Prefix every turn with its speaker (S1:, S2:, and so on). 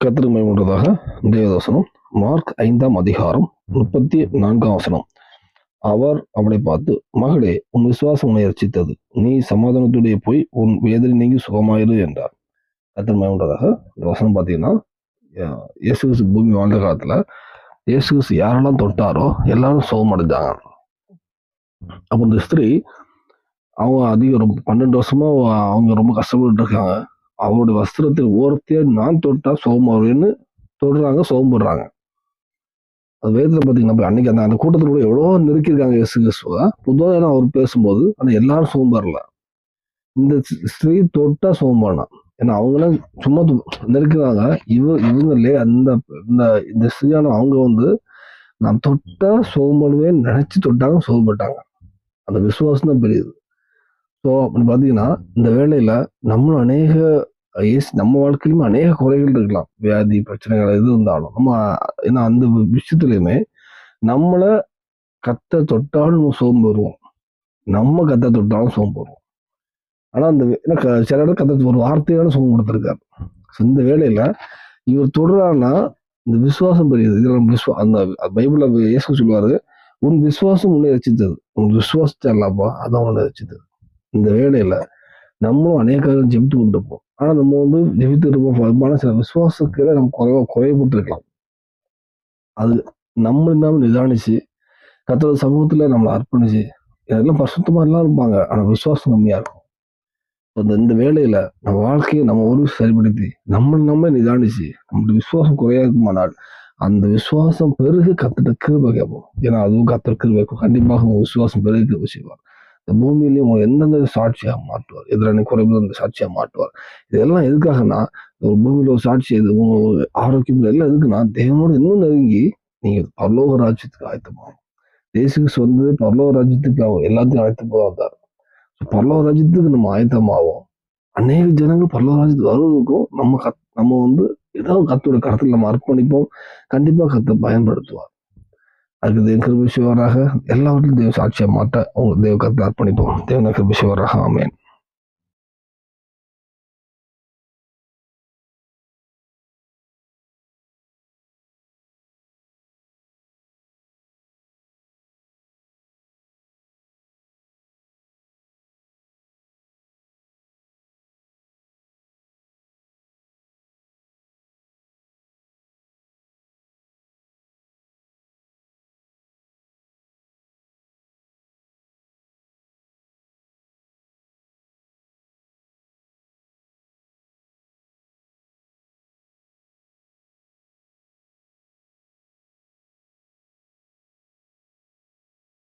S1: கத்திரமை ஒன்றதாக தேவதோசனம் mark ஐந்தாம் அதிகாரம் முப்பத்தி நான்காம் வசனம். அவர் அவளை பார்த்து மகளே உன் விசுவாசம் உன்னை அர்ச்சித்தது நீ சமாதானத்துடைய போய் உன் வேதனை நீங்கி சுகமாயிரு என்றார். கத்திரமை ஒன்றதாக இந்த வசனம் பார்த்தீங்கன்னா அஹ், இயேசு கிறிஸ்து பூமி வாழ்ந்த காலத்துல இயேசு கிறிஸ்து யாரெல்லாம் தொட்டாரோ எல்லாரும் சுகம் அடைஞ்சாங்க அப்போ இந்த ஸ்திரீ அவங்க அதிகம் ரொம்ப பன்னெண்டு வருஷமா அவங்க ரொம்ப கஷ்டப்பட்டு இருக்காங்க. அவனுடைய வஸ்திரத்தில் ஓரத்தையே நான் தொட்டா சோமாவேன்னு தொடுறாங்க சோம்புடுறாங்க அது வேதத்தில் பார்த்தீங்கன்னா அன்னைக்கு அந்த அந்த கூட்டத்தில் கூட எவ்வளோ நெருக்கியிருக்காங்க இயேசு கிறிஸ்துவ. பொதுவாக அவர் பேசும்போது ஆனால் எல்லாரும் சோம்பரல இந்த ஸ்ரீ ஸ்திரீ தொட்டா சோம்பானா ஏன்னா அவங்களாம் சும்மா நெருக்கிறாங்க இவ இவங்களே அந்த இந்த இந்த ஸ்திரீயான அவங்க வந்து நான் தொட்டா சோம்படுவேன் நினச்சி தொட்டாங்க சோம்பட்டாங்க அந்த விசுவாசம் தான் பெரியது. ஸோ அப்படி பார்த்தீங்கன்னா இந்த வேலையில நம்மளும் அநேக இயேசு நம்ம வாழ்க்கையிலுமே அநேக குறைகள் இருக்கலாம். வியாதி பிரச்சனைகள் எது இருந்தாலும். நம்ம ஏன்னா அந்த விஷயத்துலையுமே நம்மளை கத்த தொட்டாலும் நம்ம சோம்பு வருவோம். நம்ம கத்த தொட்டாலும் சோம்பு வருவோம். ஆனால் அந்த ஏன்னா சில இடம் கத்த ஒரு வார்த்தையான சோம்பு கொடுத்துருக்காரு. ஸோ இந்த வேலையில இவர் தொடுறான்னா இந்த விசுவாசம் பெரியது. இதில் நம்ம விஸ்வா அந்த பைபிளில் இயேசு சொல்லுவார் உன் விசுவாசம் உன்னை ரசித்தது. உன் விசுவாசத்தல்லப்பா அதான் உன்னை ரசித்தது. இந்த வேலையில நம்மளும் அநேக காலம் ஜெபித்து கொண்டிருப்போம். ஆனா நம்ம வந்து ஜெபித்து இருப்போம். பெரும்பாலும் சில விசுவாசத்துல நம்ம குறைவா குறைப்பட்டிருக்கலாம் அது நம்ம இல்லாமல் நிதானிச்சு கத்தோட சமூகத்துல நம்மளை அர்ப்பணிச்சு இதெல்லாம் பரிசுத்தமா எல்லாம் இருப்பாங்க. ஆனா விசுவாசம் கம்மியா இருக்கும். அந்த இந்த வேலையில நம்ம வாழ்க்கையை நம்ம ஒரு சரிப்படுத்தி நம்ம நம்ம நிதானிச்சு நம்மளுடைய விசுவாசம் குறையா இருக்குமானால் அந்த விசுவாசம் பெருகு கத்துட்ட கிருபை கேட்போம். ஏன்னா அதுவும் கத்துற கிருபை. கண்டிப்பாக உங்க விசுவாசம் பெருகு செய்வார். இந்த பூமியிலையும் உங்களை எந்தெந்த சாட்சியாக மாற்றுவார்? எதிரான குறைவு அந்த சாட்சியாக மாற்றுவார்? இதெல்லாம் எதுக்காகன்னா ஒரு பூமியில ஒரு சாட்சி எது ஆரோக்கியம் எல்லாம் எதுக்குன்னா தேவனோட இன்னும் நெருங்கி நீங்க பரலோக ராஜ்யத்துக்கு ஆயத்தமாகும் தேசுக்கு சொந்தது பரலோக ராஜ்யத்துக்கு ஆகும் எல்லாத்தையும் அழைத்து போவார் பரலோக ராஜ்யத்துக்கு நம்ம ஆயத்தமாகும் அநேக ஜனங்கள் பரலோக ராஜ்யத்துக்கு வருவதற்கும் நம்ம கத் நம்ம வந்து ஏதாவது கத்தோட கருத்தில் நம்ம அர்ப்பணிப்போம். கண்டிப்பா கத்தை பயன்படுத்துவார். அதுக்கு தேவ கிருபிஷவராக எல்லாவற்றிலும் தேவ சாட்சியாக மாட்ட தேவ கத்தை அர்ப்பணிப்போம். தேவன கிருபிஷவராக ஆமேன்.